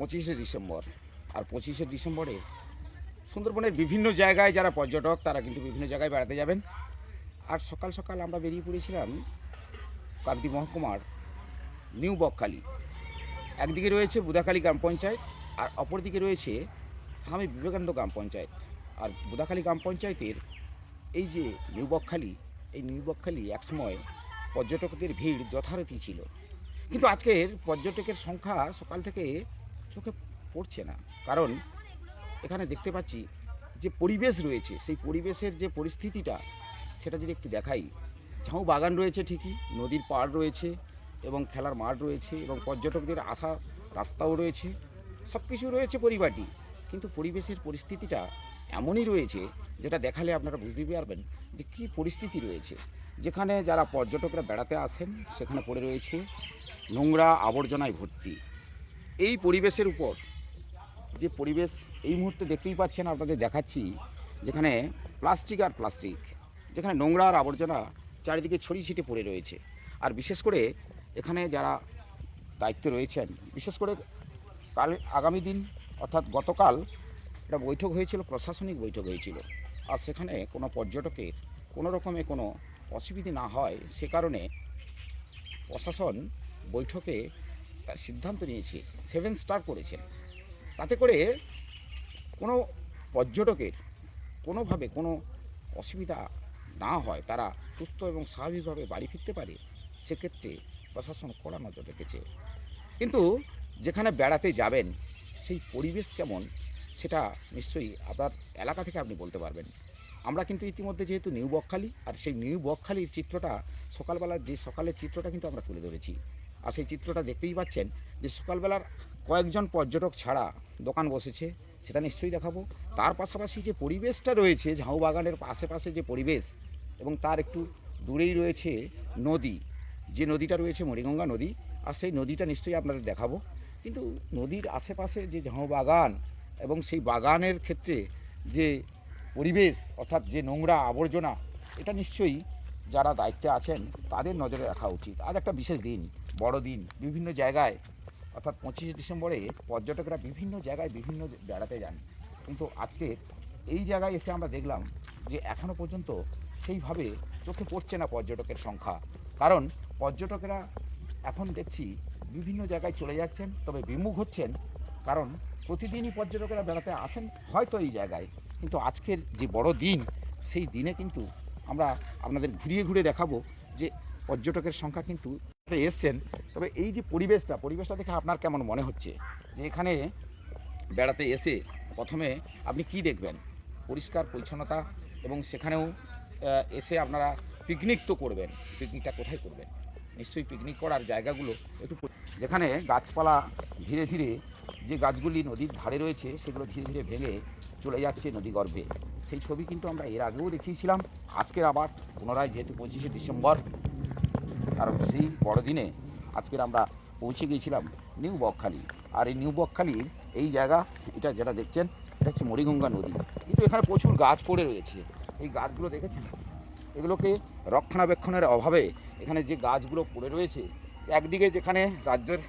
পঁচিশে ডিসেম্বর। আর পঁচিশে ডিসেম্বরে সুন্দরবনের বিভিন্ন জায়গায় যারা পর্যটক, তারা কিন্তু বিভিন্ন জায়গায় বেড়াতে যাবেন। আর সকাল সকাল আমরা বেরিয়ে পড়েছিলাম কান্তি মহকুমার নিউ বকখালি। একদিকে রয়েছে বুদাখালী গ্রাম পঞ্চায়েত, আর অপরদিকে রয়েছে স্বামী বিবেকানন্দ গ্রাম পঞ্চায়েত। আর বুদাখালী গ্রাম পঞ্চায়েতের এই যে নিউ বকখালি, এই নিউ বকখালি একসময় পর্যটকদের ভিড় যথারীতি ছিল। কিন্তু আজকের পর্যটকের সংখ্যা সকাল থেকে চোখে পড়ছে না। কারণ এখানে দেখতে পাচ্ছি যে পরিবেশ রয়েছে, সেই পরিবেশের যে পরিস্থিতিটা, সেটা যদি একটু দেখাই। ঝাউ বাগান রয়েছে ঠিকই, নদীর পাড় রয়েছে এবং খেলার মাঠ রয়েছে এবং পর্যটকদের আসা রাস্তাও রয়েছে। সব কিছু রয়েছে পরিবারটি, কিন্তু পরিবেশের পরিস্থিতিটা এমনই রয়েছে, যেটা দেখালে আপনারা বুঝতে পারবেন যে কী পরিস্থিতি রয়েছে। যেখানে যারা পর্যটকরা বেড়াতে আসেন, সেখানে পড়ে রয়েছে নোংরা আবর্জনায় ভর্তি। এই পরিবেশের উপর, যে পরিবেশ এই মুহূর্তে দেখতেই পাচ্ছেন, আপনাদের দেখাচ্ছি, যেখানে প্লাস্টিক আর প্লাস্টিক, যেখানে নোংরা আর আবর্জনা চারিদিকে ছড়িয়ে ছিটে পড়ে রয়েছে। আর বিশেষ করে এখানে যারা দায়িত্বে রয়েছেন, বিশেষ করে কাল, আগামী দিন, অর্থাৎ গতকাল একটা বৈঠক হয়েছিল, প্রশাসনিক বৈঠক হয়েছিল। আর সেখানে কোনো পর্যটকের কোনো রকমে কোনো অসুবিধে না হয়, সে কারণে প্রশাসন বৈঠকে তার সিদ্ধান্ত নিয়েছে সেভেন স্টার করেছেন। তাতে করে কোনো পর্যটকের কোনোভাবে কোনো অসুবিধা না হয়, তারা সুস্থ এবং স্বাভাবিকভাবে বাড়ি ফিরতে পারে, সেক্ষেত্রে প্রশাসন কড়া নজর রেখেছে। কিন্তু যেখানে বেড়াতে যাবেন, সেই পরিবেশ কেমন, সেটা নিশ্চয়ই আপনার এলাকা থেকে আপনি বলতে পারবেন। আমরা কিন্তু ইতিমধ্যে যেহেতু নিউ বকখালি, আর সেই নিউ বকখালির চিত্রটা সকালবেলার যে সকালের চিত্রটা কিন্তু আমরা তুলে ধরেছি। আর সেই চিত্রটা দেখতেই পাচ্ছেন যে সকালবেলার কয়েকজন পর্যটক ছাড়া দোকান বসেছে, সেটা নিশ্চয়ই দেখাবো। তার পাশাপাশি যে পরিবেশটা রয়েছে, ঝাউ বাগানের আশেপাশে যে পরিবেশ এবং তার একটু দূরেই রয়েছে নদী, যে নদীটা রয়েছে মণিগঙ্গা নদী, আর সেই নদীটা নিশ্চয়ই আপনাদের দেখাবো। কিন্তু নদীর আশেপাশে যে ঝাউ বাগান এবং সেই বাগানের ক্ষেত্রে যে পরিবেশ, অর্থাৎ যে নোংরা আবর্জনা, এটা নিশ্চয়ই যারা দায়িত্বে আছেন, তাদের নজরে রাখা উচিত। আজ একটা বিশেষ দিন বড় দিন বিভিন্ন জায়গায়, অর্থাৎ পঁচিশে ডিসেম্বরে পর্যটকরা বিভিন্ন জায়গায় বিভিন্ন বেড়াতে যান। কিন্তু আজকে এই জায়গায় এসে আমরা দেখলাম যে এখনও পর্যন্ত সেইভাবে চোখে পড়ছে না পর্যটকের সংখ্যা। কারণ পর্যটকেরা এখন দেখছি বিভিন্ন জায়গায় চলে যাচ্ছেন, তবে বিমুখ হচ্ছেন। কারণ প্রতিদিনই পর্যটকেরা বেড়াতে আসেন হয়তো এই জায়গায়। কিন্তু আজকের যে বড় দিন সেই দিনে কিন্তু আমরা আপনাদের ঘুরিয়ে ঘুরে দেখাবো যে পর্যটকের সংখ্যা কিন্তু এসছেন। তবে এই যে পরিবেশটা পরিবেশটা দেখে আপনার কেমন মনে হচ্ছে? যে এখানে বেড়াতে এসে প্রথমে আপনি কি দেখবেন? পরিষ্কার, পরিচ্ছন্নতা এবং সেখানেও এসে আপনারা পিকনিক তো করবেন। পিকনিকটা কোথায় করবেন? নিশ্চয়ই পিকনিক করার জায়গাগুলো একটু যেখানে গাছপালা ধীরে ধীরে, যে গাছগুলি নদীর ধারে রয়েছে, সেগুলো ধীরে ধীরে ভেঙে চলে যাচ্ছে নদী গর্ভে। সেই ছবি কিন্তু আমরা এর আগেও দেখিয়েছিলাম। আজকের আবার পুনরায় যেহেতু পঁচিশে ডিসেম্বর কারণ সেই বড়দিনে আজকের আমরা পৌঁছে গিয়েছিলাম নিউ বকখালি। আর এই নিউ বকখালির এই জায়গা, এটা যেটা দেখছেন, এটা হচ্ছে মরিগঙ্গা নদী। কিন্তু এখানে প্রচুর গাছ পড়ে রয়েছে। এই গাছগুলো দেখেছেন? এগুলোকে রক্ষণাবেক্ষণের অভাবে এখানে যে গাছগুলো পড়ে রয়েছে, একদিকে যেখানে রাজ্যের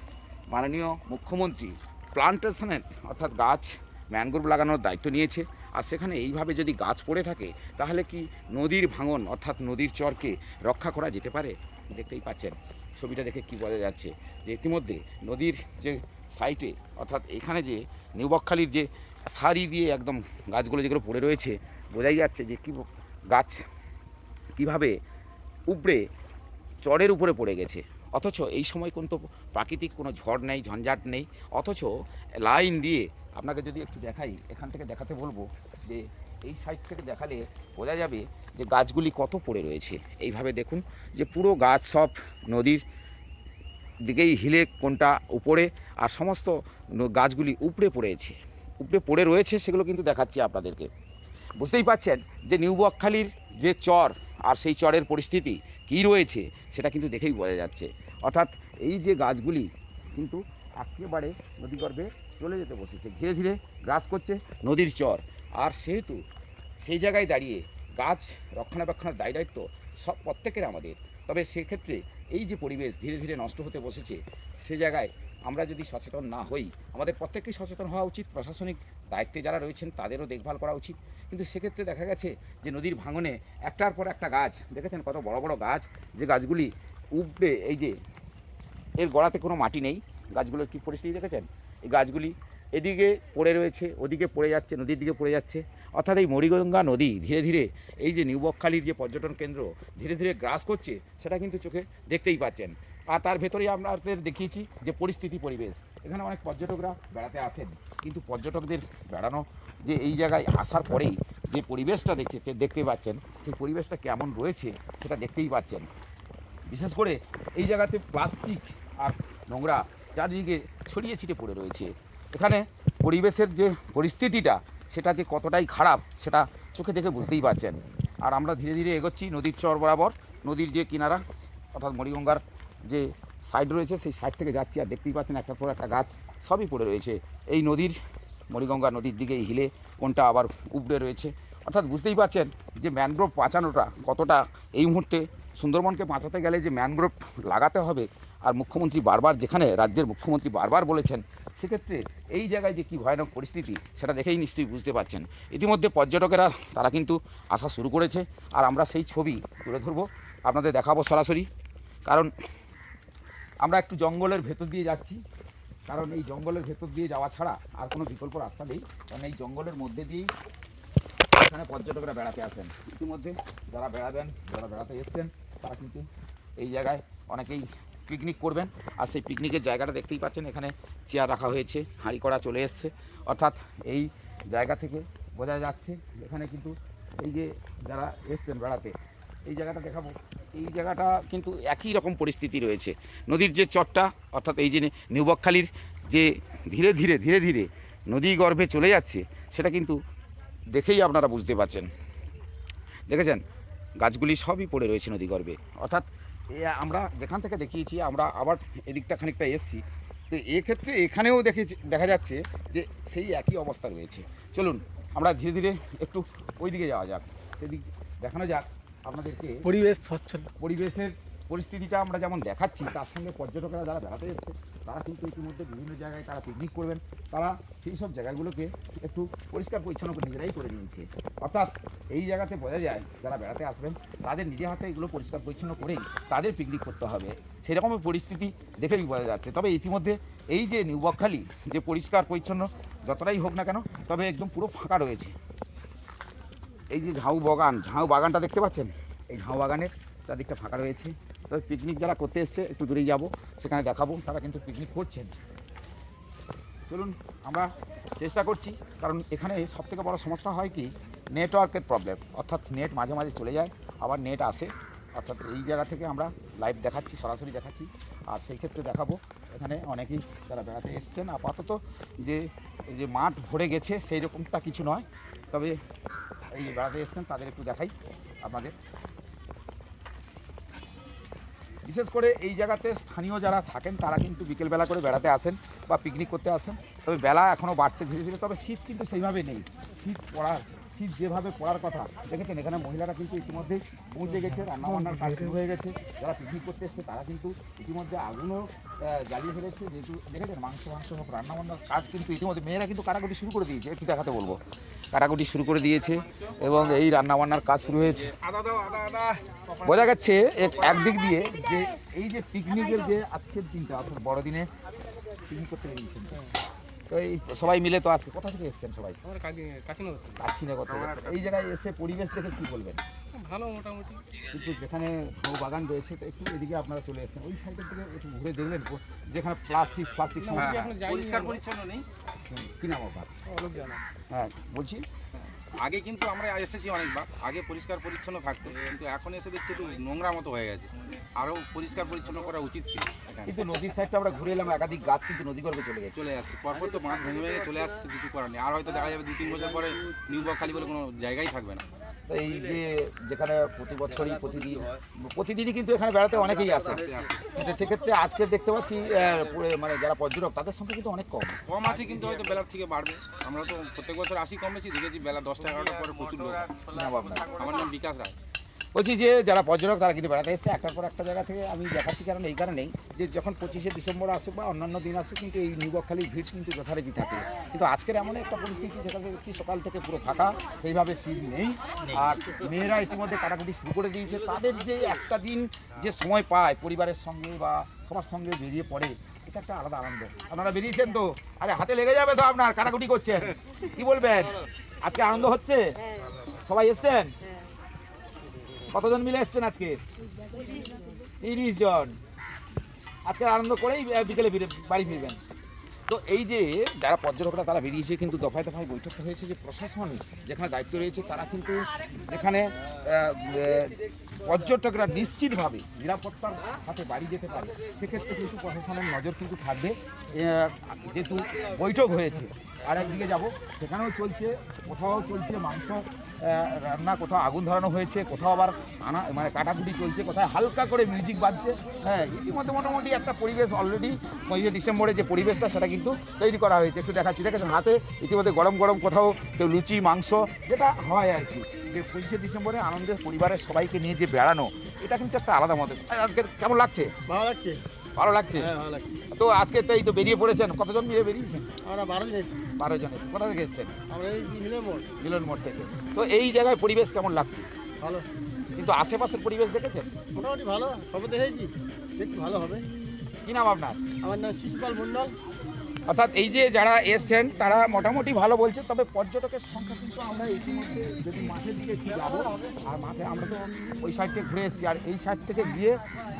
মাননীয় মুখ্যমন্ত্রী প্লান্টেশনের, অর্থাৎ গাছ, ম্যানগ্রোভ লাগানোর দায়িত্ব নিয়েছে, আর সেখানে এইভাবে যদি গাছ পড়ে থাকে, তাহলে কি নদীর ভাঙন, অর্থাৎ নদীর চরকে রক্ষা করা যেতে পারে? দেখতেই পাচ্ছেন। ছবিটা দেখে কি বোঝা যাচ্ছে যে ইতিমধ্যে নদীর যে সাইটে অর্থাৎ এখানে যে নিউবকখালির যে সারি দিয়ে একদম গাছগুলো যেগুলো পড়ে রয়েছে, বোঝাই যাচ্ছে যে কী গাছ কীভাবে উপড়ে চড়ের উপরে পড়ে গেছে। অথচ এই সময় কিন্তু প্রাকৃতিক কোনো ঝড় নেই, ঝঞ্ঝাট নেই। অথচ লাইন দিয়ে আপনাকে যদি একটু দেখাই, এখান থেকে দেখাতে বলব যে এই সাইড থেকে দেখালে বোঝা যাবে যে গাছগুলি কত পড়ে রয়েছে। এইভাবে দেখুন যে পুরো গাছ সব নদীর দিকেই হিলে কোনটা উপরে আর সমস্ত গাছগুলি উপড়ে পড়েছে। উপড়ে পড়ে রয়েছে সেগুলো কিন্তু দেখাচ্ছি আপনাদেরকে। বুঝতেই পাচ্ছেন যে নিউ বকখালির যে চর আর সেই চরের পরিস্থিতি কী রয়েছে সেটা কিন্তু দেখেই বোঝা যাচ্ছে। অর্থাৎ এই যে গাছগুলি কিন্তু একেবারে নদীগর্ভে চলে যেতে বসেছে। ধীরে ধীরে গ্রাস করছে নদীর চর। আর সেহেতু সেই জায়গায় দাঁড়িয়ে গাছ রক্ষণাবেক্ষণের দায় দায়িত্ব সব প্রত্যেকের আমাদের। তবে সেক্ষেত্রে এই যে পরিবেশ ধীরে ধীরে নষ্ট হতে বসেছে, সে জায়গায় আমরা যদি সচেতন না হই, আমাদের প্রত্যেককেই সচেতন হওয়া উচিত। প্রশাসনিক দায়িত্বে যারা রয়েছেন, তাদেরও দেখভাল করা উচিত। কিন্তু সেক্ষেত্রে দেখা গেছে যে নদীর ভাঙনে একটার পর একটা গাছ, দেখেছেন কত বড় বড় গাছ? যে গাছগুলি উপড়ে এই যে এর গোড়াতে কোনো মাটি নেই। গাছগুলোর কী পরিস্থিতি দেখেছেন? এই গাছগুলি এদিকে পড়ে রয়েছে, ওদিকে পড়ে যাচ্ছে, নদীর দিকে পড়ে যাচ্ছে। অর্থাৎ এই মরিগঙ্গা নদী ধীরে ধীরে এই যে নিউবকখালির যে পর্যটন কেন্দ্র, ধীরে ধীরে গ্রাস করছে, সেটা কিন্তু চোখে দেখতেই পাচ্ছেন। আর তার ভেতরেই আপনাদের দেখিয়েছি যে পরিস্থিতি, পরিবেশ। এখানে অনেক পর্যটকরা বেড়াতে আসেন, কিন্তু পর্যটকদের বেড়ানো যে এই জায়গায় আসার পরেই যে পরিবেশটা দেখতে দেখতে পাচ্ছেন, সেই পরিবেশটা কেমন রয়েছে, সেটা দেখতেই পাচ্ছেন। বিশেষ করে এই জায়গাতে প্লাস্টিক আর নোংরা চারিদিকে ছড়িয়ে ছিটে পড়ে রয়েছে। এখানে পরিবেশের যে পরিস্থিতিটা, সেটা যে কতটাই খারাপ, সেটা চোখে দেখে বুঝতেই পারছেন। আর আমরা ধীরে ধীরে এগোচ্ছি নদীর চর বরাবর। নদীর যে কিনারা, অর্থাৎ মরিগঙ্গার যে সাইড রয়েছে, সেই সাইড থেকে যাচ্ছি আর দেখতেই পাচ্ছেন একটার পর একটা গাছ সবই পড়ে রয়েছে। এই নদীর, মরিগঙ্গা নদীর দিকে হিলে কোনটা আবার উপড়ে রয়েছে। অর্থাৎ বুঝতেই পারছেন যে ম্যানগ্রোভ বাঁচানোটা কতটা এই মুহূর্তে সুন্দরবনকে বাঁচাতে গেলে যে ম্যানগ্রোভ লাগাতে হবে আর মুখ্যমন্ত্রী বারবার যেখানে রাজ্যের মুখ্যমন্ত্রী বারবার বলেছেন, সেক্ষেত্রে এই জায়গায় যে কী ভয়ানক পরিস্থিতি, সেটা দেখেই নিশ্চয়ই বুঝতে পারছেন। ইতিমধ্যে পর্যটকেরা, তারা কিন্তু আসা শুরু করেছে, আর আমরা সেই ছবি তুলে ধরবো। আপনাদের দেখাবো সরাসরি। কারণ আমরা একটু জঙ্গলের ভেতর দিয়ে যাচ্ছি। কারণ এই জঙ্গলের ভেতর দিয়ে যাওয়া ছাড়া আর কোনো বিকল্প রাস্তা নেই। কারণ এই জঙ্গলের মধ্যে দিয়েই এখানে পর্যটকরা বেড়াতে আসেন। ইতিমধ্যে যারা বেড়াবেন, যারা বেড়াতে এসছেন, তারা কিন্তু এই জায়গায় অনেকেই পিকনিক করবেন। আর সেই পিকনিকের জায়গাটা দেখতেই পাচ্ছেন, এখানে চেয়ার রাখা হয়েছে, হাঁড়ি করা চলে এসছে। অর্থাৎ এই জায়গা থেকে বোঝা যাচ্ছে এখানে কিন্তু এই যে যারা এসছেন বেড়াতে, এই জায়গাটা দেখাবো। এই জায়গাটা কিন্তু একই রকম পরিস্থিতি রয়েছে। নদীর যে চরটা, অর্থাৎ এই যে নিউবকখালির যে ধীরে ধীরে ধীরে ধীরে নদী গর্ভে চলে যাচ্ছে, সেটা কিন্তু দেখেই আপনারা বুঝতে পারছেন। দেখেছেন? গাছগুলি সবই পড়ে রয়েছে নদী গর্ভে। অর্থাৎ আমরা যেখান থেকে দেখিয়েছি আমরা আবার এদিকটা খানিকটা এসছি। তো এক্ষেত্রে এখানেও দেখে দেখা যাচ্ছে যে সেই একই অবস্থা রয়েছে। চলুন আমরা ধীরে ধীরে একটু ওই দিকে যাওয়া যাক। সেদিক দেখানো যাক আপনাদেরকে। পরিবেশ স্বচ্ছ। পরিবেশের পরিস্থিতিটা আমরা যেমন দেখাচ্ছি তার সঙ্গে পর্যটকরা যারা বেড়াতে এসছে তারা কিন্তু ইতিমধ্যে বিভিন্ন জায়গায় তারা পিকনিক করবেন। তারা সেই সব জায়গাগুলোকে একটু পরিষ্কার পরিচ্ছন্ন নিজেরাই করে নিয়েছে। অর্থাৎ এই জায়গাতে বোঝা যায়, যারা বেড়াতে আসবেন, তাদের নিজে হাতে এগুলো পরিষ্কার পরিচ্ছন্ন করেই তাদের পিকনিক করতে হবে। সেরকমের পরিস্থিতি দেখেই বোঝা যাচ্ছে। তবে ইতিমধ্যে এই যে নিউবকখালি যে পরিষ্কার পরিচ্ছন্ন, যতটাই হোক না কেন, তবে একদম পুরো ফাঁকা রয়েছে। এই যে ঝাউ বাগান, ঝাউ বাগানটা দেখতে পাচ্ছেন? এই ঝাউ বাগানের চারদিকটা ফাঁকা রয়েছে। তবে পিকনিক যারা করতে এসছে, একটু দূরেই যাব। সেখানে দেখাবো, তারা কিন্তু পিকনিক করছেন। চলুন, আমরা চেষ্টা করছি, কারণ এখানে সবথেকে বড় সমস্যা হয় কি নেটওয়ার্কের প্রবলেম অর্থাৎ নেট মাঝে মাঝে চলে যায়, আবার নেট আসে। অর্থাৎ এই জায়গা থেকে আমরা লাইভ দেখাচ্ছি, সরাসরি দেখাচ্ছি। আর সেই ক্ষেত্রে দেখাবো, এখানে অনেকেই যারা বেড়াতে এসছেন, আপাতত যে যে মাঠ ভরে গেছে সেই রকমটা কিছু নয়। তবে এই যে বেড়াতে এসছেন, তাদের একটু দেখাই আপনাদের। বিশেষ করে এই জায়গাতে স্থানীয় যারা থাকেন, তারা কিন্তু বিকেলবেলা করে বেড়াতে আসেন বা পিকনিক করতে আসেন। তবে বেলা এখনও বাড়ছে ধীরে ধীরে, তবে শীত কিন্তু সেইভাবে নেই। শীত পড়ার, শীত যেভাবে পড়ার কথা, দেখেছেন এখানে মহিলারা কিন্তু ইতিমধ্যে পৌঁছে গেছে, রান্নাবান্নার কাজ শুরু হয়ে গেছে। যারা পিকনিক করতে এসছে, তারা কিন্তু ইতিমধ্যে আগুনও জ্বালিয়ে ফেলেছে, যেহেতু দেখেছেন, মাংস মাংস সব রান্নাবান্নার কাজ কিন্তু ইতিমধ্যে মেয়েরা কিন্তু কাটাকুটি শুরু করে দিয়েছে, একটু দেখাতে বলব। কাটাকুটি শুরু করে দিয়েছে এবং এই রান্নাবান্নার কাজ শুরু হয়েছে। বোঝা যাচ্ছে এক- একদিক দিয়ে যে এই যে পিকনিকের যে আজকের দিনটা, অর্থাৎ বড়দিনে পিকনিক করতে বেরিয়েছেন তো এই সবাই মিলে তো আজকে কোথা থেকে এসছেন সবাই? আমার কাছে কাছে না কত এই জায়গায় এসে পরিবেশ দেখে কি বলবেন? ভালো মোটামুটি। কিন্তু যেখানে ঝাউ বাগান রয়েছে তো একটু এদিকে আপনারা চলে এসেছেন। ওই সাইডের দিকে একটু ঘুরে দেখলেন যেখানে প্লাস্টিক প্লাস্টিক পরিষ্কার পরিচ্ছন্ন নেই? কি নাম আপনার? হ্যাঁ বলছি। আগে কিন্তু আমরা এসেছি অনেকবার। আগে পরিষ্কার পরিচ্ছন্ন থাকতো কিন্তু এখন এসে দেখছি একটু নোংরা মতো হয়ে গেছে। আরও পরিষ্কার পরিচ্ছন্ন করা উচিত ছিল। কিন্তু নদীর সাইডটা আমরা ঘুরে এলাম একাধিক গাছ কিন্তু নদী গর্ভে চলে গেছে। চলে যাচ্ছে পরপর তো মাছ ভেঙে ভেঙে চলে আসছে কিছু করার নেই। আর হয়তো দেখা যাবে দু তিন বছর পরে নিউ বকখালি বলে কোনো জায়গাই থাকবে না। তো এই যে যেখানে প্রতি বছরই প্রতিদিন প্রতিদিনই কিন্তু এখানে বেড়াতে অনেকেই আসে। কিন্তু সেক্ষেত্রে আজকে দেখতে পাচ্ছি মানে যারা পর্যটক তাদের সংখ্যা কিন্তু অনেক কম। কম আছে কিন্তু হয়তো বেলার থেকে বাড়বে। আমরা তো প্রত্যেক বছর আসি কম বেশি দেখেছি বেলা দশটা এগারোটার পরে প্রচুর লোক। আমার নাম বিকাশ রায়। বলছি যে যারা পর্যটক তারা কিন্তু বেড়াতে এসছে। একটার পর একটা জায়গা থেকে আমি দেখাচ্ছি কারণ এই কারণেই যে যখন পঁচিশে ডিসেম্বর আসুক বা অন্যান্য দিন আসুক কিন্তু এই নিউবকখালির ভিড় কিন্তু যথারীতি থাকে। কিন্তু আজকের এমন একটা পরিস্থিতি যেখানে দেখছি সকাল থেকে পুরো ফাঁকা সেইভাবে শীত নেই। আর মেয়েরা ইতিমধ্যে কাটাকুটি শুরু করে দিয়েছে। তাদের যে একটা দিন যে সময় পায় পরিবারের সঙ্গে বা সবার সঙ্গে বেরিয়ে পড়ে এটা একটা আলাদা আনন্দ। আপনারা বেরিয়েছেন তো? আরে হাতে লেগে যাবে তো আপনার কাটাকুটি করছেন। কি বলবেন? আজকে আনন্দ হচ্ছে? সবাই এসছেন? কতজন মিলে এসছেন আজকে? তিরিশ জন। আজকে আনন্দ করেই বিকেলে ফিরে- বাড়ি ফিরবেন। তো এই যে যারা পর্যটকরা, তারা বেরিয়েছে, কিন্তু দফায় দফায় বৈঠক হয়েছে যে প্রশাসন যেখানে দায়িত্ব রয়েছে, তারা কিন্তু যেখানে পর্যটকরা নিশ্চিতভাবে নিরাপত্তার সাথে বাড়ি যেতে পারে, সেক্ষেত্রে কিন্তু প্রশাসনের নজর কিন্তু থাকবে। যেহেতু বৈঠক হয়েছে আর একদিকে যাব। সেখানেও চলছে, কোথাও চলছে মাংস রান্না, কোথাও আগুন ধরানো হয়েছে, কোথাও আবার আনা মানে কাটাকুটি চলছে, কোথায় হালকা করে মিউজিক বাজছে। হ্যাঁ ইতিমধ্যে মোটামুটি একটা পরিবেশ অলরেডি পঁচিশে ডিসেম্বরে যে পরিবেশটা, সেটা কিন্তু তৈরি করা হয়েছে। একটু দেখাচ্ছি, দেখেছেন? হাতে ইতিমধ্যে গরম গরম কোথাও কেউ লুচি, মাংস, যেটা হয় আর কি। যে পঁচিশে ডিসেম্বরে আনন্দের পরিবারের সবাইকে নিয়ে যে বেড়ানো, এটা কিন্তু একটা আলাদা মতো। আজকে কেমন লাগছে? ভালো লাগছে। ভালো লাগছে? হ্যাঁ ভালো লাগছে। তো আজকে তো এই তো বেরিয়ে পড়েছেন। কতজন মিলে বেরিয়েছেন? আমরা বারো জন বারো জন। কোথা থেকে এসেছেন? আমরা এই মিলন মোড়। মিলন মোড় থেকে। তো এই জায়গায় পরিবেশ কেমন লাগছে? ভালো। কিন্তু আশেপাশের পরিবেশ দেখেছেন? মোটামুটি ভালো। সব দেখেছি। দেখছি ভালো হবে। কি নাম আপনার? আমার নাম শিশুপাল মণ্ডল। অর্থাৎ এই যে যারা এসছেন, তারা মোটামুটি ভালো বলছে, তবে পর্যটকের সংখ্যা কিন্তু আমরা ইতিমধ্যে যদি মাঠের দিকে একটু যাব, আর মাঠে আমরা তো ওই সাইড থেকে ঘুরে এসেছি। আর এই সাইড থেকে গিয়ে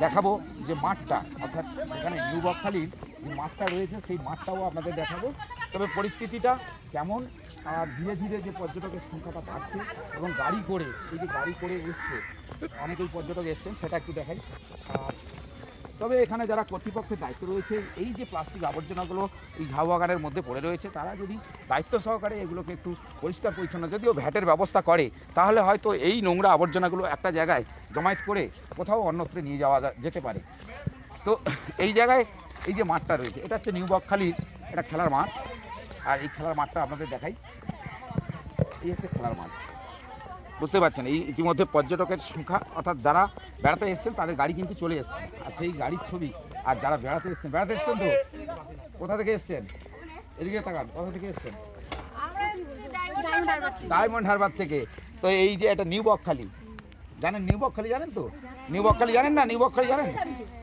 দেখাবো যে মাঠটা, অর্থাৎ এখানে নিউ বকখালির যে মাঠটা রয়েছে, সেই মাঠটাও আপনাদের দেখাবো। তবে পরিস্থিতিটা কেমন আর ধীরে ধীরে যে পর্যটকের সংখ্যাটা বাড়ছে এবং গাড়ি করে, এই যে গাড়ি করে এসছে, অনেকেই পর্যটক এসছেন, সেটা একটু দেখাই। আর তবে এখানে যারা কর্তৃপক্ষের দায়িত্ব রয়েছে, এই যে প্লাস্টিক আবর্জনাগুলো এই ঝাউ বাগানের মধ্যে পড়ে রয়েছে, তারা যদি দায়িত্ব সহকারে এগুলোকে একটু পরিষ্কার পরিচ্ছন্ন, যদিও ভ্যাটের ব্যবস্থা করে, তাহলে হয়তো এই নোংরা আবর্জনাগুলো একটা জায়গায় জমায়েত করে কোথাও অন্যত্রে নিয়ে যাওয়া যেতে পারে। তো এই জায়গায় এই যে মাঠটা রয়েছে, এটা হচ্ছে নিউ বকখালির এটা খেলার মাঠ। আর এই খেলার মাঠটা আপনাদের দেখাই। এই হচ্ছে খেলার মাঠ। বুঝতে পারছেন এই ইতিমধ্যে পর্যটকের সংখ্যা অর্থাৎ যারা বেড়াতে এসছেন তাদের গাড়ি কিন্তু চলে এসছে। আর সেই গাড়ির ছবি আর যারা বেড়াতে এসছেন বেড়াতে এসছেন তো? কোথা থেকে এসছেন? এদিকে তাকান কোথা থেকে এসছেন? ডায়মন্ড হারবার থেকে। তো এই যে এটা নিউ বকখালি জানেন নিউ বকখালি জানেন তো? নিউ বকখালি জানেন না? নিউ বকখালি জানেন?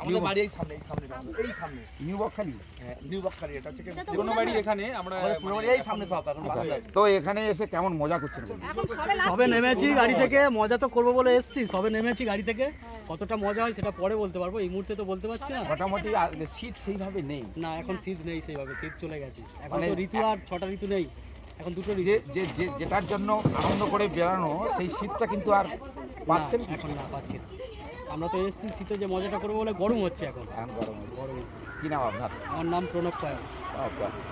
আমাদের বাড়ি এই সামনে এই সামনে এই সামনে। নিউ বকখালি? হ্যাঁ নিউ বাক্কারি এটা হচ্ছে পুরোনো বাড়ি এখানে আমরা আমাদের পুরো বাড়ি এই সামনে সব এখন আছে। তো এখানে এসে কেমন মজা করছেন? সবে নেমেছি গাড়ি থেকে মজা তো করব বলে এসেছি সবে নেমেছি গাড়ি থেকে। কতটা মজা হয় সেটা পরে বলতে পারব এই মুহূর্তে তো বলতে পারছি না। মোটামুটি শীত সেইভাবে নেই। না এখন শীত নেই সেইভাবে শীত চলে গেছে। এখন মানে- তো ঋতু আর ছটা ঋতু নেই এখন দুটো ঋতু। যে যে যে- যেটার জন্য আনন্দ করে বেড়ানো সেই শীতটা কিন্তু আর পাচ্ছেন? এখন না পাচ্ছি। আমরা তো এসেছি শীতে যে মজাটা করব বলে গরম হচ্ছে এখন এখন গরম গরম। কি নাম আপনার আমার নাম প্রণব পায়ন।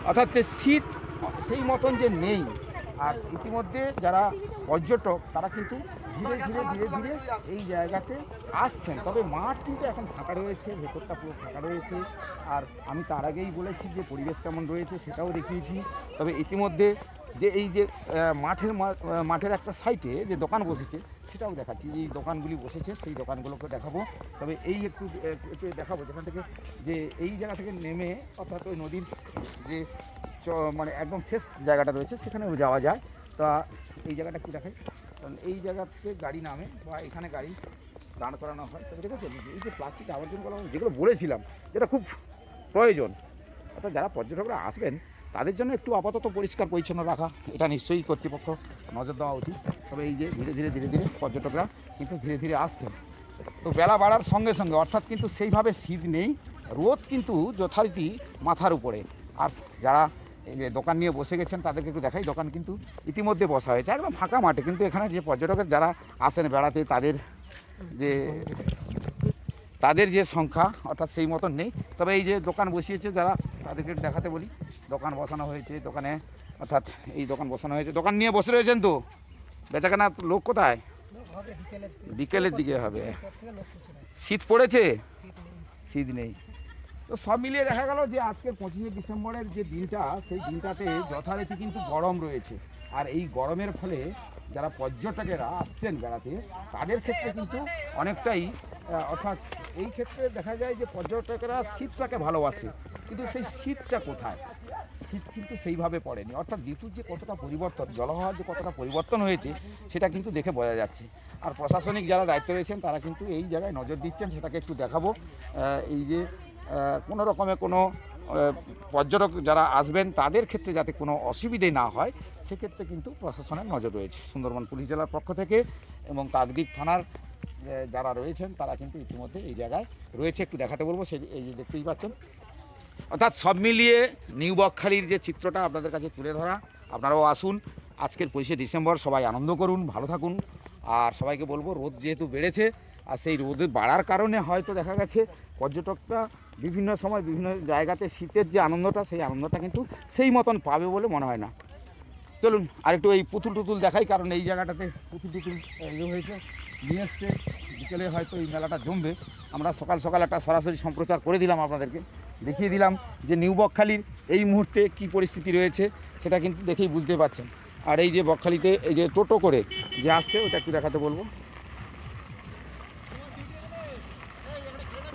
অর্থাৎ শীত সেই মতন যে নেই আর ইতিমধ্যে যারা পর্যটক তারা কিন্তু ধীরে ধীরে ধীরে ধীরে এই জায়গাতে আসছেন তবে মাঠ কিন্তু এখন ফাঁকা রয়েছে ভেতরটা পুরো ফাঁকা রয়েছে আর আমি তার আগেই বলেছি যে পরিবেশ কেমন রয়েছে সেটাও দেখিয়েছি তবে ইতিমধ্যে যে এই যে মাঠের মাঠের একটা সাইটে যে দোকান বসেছে, সেটাও দেখাচ্ছি। যে এই দোকানগুলি বসেছে, সেই দোকানগুলোকে দেখাবো। তবে এই একটু, একটু- দেখাবো, যেখান থেকে যে এই জায়গা থেকে নেমে অর্থাৎ ওই নদীর যে মানে একদম শেষ জায়গাটা রয়েছে, সেখানেও যাওয়া যায়। তা এই জায়গাটা একটু দেখাই। কারণ এই জায়গাতে গাড়ি নামে বা এখানে গাড়ি দাঁড় করানো হয়। তবে দেখেছেন এই যে প্লাস্টিক আবর্জনগুলো যেগুলো বলেছিলাম, যেটা খুব প্রয়োজন। অর্থাৎ যারা পর্যটকরা আসবেন তাদের জন্য একটু আপাতত পরিষ্কার পরিচ্ছন্ন রাখা, এটা নিশ্চয়ই কর্তৃপক্ষ নজর দেওয়া উচিত। তবে এই যে ধীরে ধীরে ধীরে ধীরে পর্যটকরা কিন্তু ধীরে ধীরে আসছেন। তো বেলা বাড়ার সঙ্গে সঙ্গে, অর্থাৎ কিন্তু সেইভাবে শীত নেই, রোদ কিন্তু যথারীতি মাথার উপরে। আর যারা এই যে দোকান নিয়ে বসে গেছেন, তাদেরকে একটু দেখাই, দোকান কিন্তু ইতিমধ্যে বসা হয়েছে, একদম ফাঁকা মাঠে। কিন্তু এখানে যে পর্যটকের যারা আসেন বেড়াতে, তাদের যে তাদের যে সংখ্যা, অর্থাৎ সেই মতন নেই। তবে এই যে দোকান বসিয়েছে, যারা তাদেরকে দেখাতে বলি দোকান বসানো হয়েছে, দোকানে, অর্থাৎ এই দোকান বসানো হয়েছে। দোকান নিয়ে বসে রয়েছেন তো? বেচাকেনা লোক কোথায়? বিকেলের দিকে হবে। শীত পড়েছে? শীত নেই। তো সব মিলিয়ে দেখা গেল যে আজকের পঁচিশে ডিসেম্বরের যে দিনটা, সেই দিনটাতে যথারীতি কিন্তু গরম রয়েছে। আর এই গরমের ফলে যারা পর্যটকেরা আসছেন বেড়াতে, তাদের ক্ষেত্রে কিন্তু অনেকটাই অর্থাৎ এই ক্ষেত্রে দেখা যায় যে পর্যটকেরা শীতটাকে ভালোবাসে। কিন্তু সেই শীতটা কোথায়? শীত কিন্তু সেইভাবে পড়েনি। অর্থাৎ ঋতুর যে কতটা পরিবর্তন জলবায়ুর যে কতটা পরিবর্তন হয়েছে, সেটা কিন্তু দেখে বোঝা যাচ্ছে। আর প্রশাসনিক যারা দায়িত্ব রয়েছেন, তারা কিন্তু এই জায়গায় নজর দিচ্ছেন, সেটাকে একটু দেখাবো। এই যে কোনো রকমে কোনো পর্যটক যারা আসবেন, তাদের ক্ষেত্রে যাতে কোনো অসুবিধে না হয়, সেক্ষেত্রে কিন্তু প্রশাসনের নজর রয়েছে। সুন্দরবন পুলিশ জেলার পক্ষ থেকে এবং কাকদ্বীপ থানার যারা রয়েছেন, তারা কিন্তু ইতিমধ্যে এই জায়গায় রয়েছে। একটু দেখাতে বলব, সেই, এই যে দেখতেই পাচ্ছেন। অর্থাৎ সব মিলিয়ে নিউ বকখালির যে চিত্রটা আপনাদের কাছে তুলে ধরা, আপনারাও আসুন। আজকের পঁচিশে ডিসেম্বর, সবাই আনন্দ করুন, ভালো থাকুন। আর সবাইকে বলব, রোদ যেহেতু বেড়েছে, আর সেই রোদে বাড়ার কারণে হয়তো দেখা গেছে, পর্যটকরা বিভিন্ন সময় বিভিন্ন জায়গাতে শীতের যে আনন্দটা, সেই আনন্দটা কিন্তু সেই মতন পাবে বলে মনে হয় না। চলুন, আরেকটু এই পুতুল টুতুল দেখাই, কারণ এই জায়গাটাতে পুতুল টুতুল ইয়ে হয়েছে, নিয়ে এসছে। বিকেলে হয়তো এই মেলাটা জমবে। আমরা সকাল সকাল একটা সরাসরি সম্প্রচার করে দিলাম আপনাদেরকে। দেখিয়ে দিলাম যে নিউ বকখালির এই মুহূর্তে কি পরিস্থিতি রয়েছে, সেটা কিন্তু দেখেই বুঝতে পারছেন। আর এই যে বকখালিতে, এই যে টোটো করে যে আসছে, ওটা একটু দেখাতে বলব।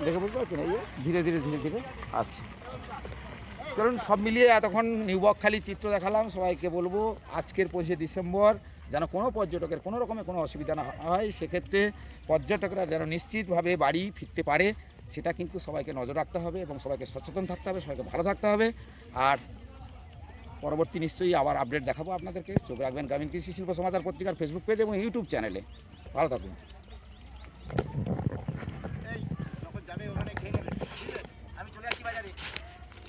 দেখে বুঝতে পারছেন? এই ধীরে ধীরে ধীরে ধীরে আসছে। চলুন, সব মিলিয়ে এতক্ষণ নিউ বকখালি চিত্র দেখালাম। সবাইকে বলব, আজকের পঁচিশে ডিসেম্বর, যেন কোনো পর্যটকের কোনো রকমের কোনো অসুবিধা না হয়, সেক্ষেত্রে পর্যটকরা যেন নিশ্চিতভাবে বাড়ি ফিরতে পারে। সেটা কিন্তু সবাইকে নজর রাখতে হবে এবং সবাইকে সচেতন থাকতে হবে, সবাইকে ভালো থাকতে হবে। আর পরবর্তী নিশ্চয়ই আবার আপডেট দেখাবো আপনাদেরকে। চোখ রাখবেন গ্রামীণ কৃষি শিল্প সমাচার পত্রিকার ফেসবুক পেজ এবং ইউটিউব চ্যানেলে ভালো থাকুন আমি চলে আসছি বাজারে।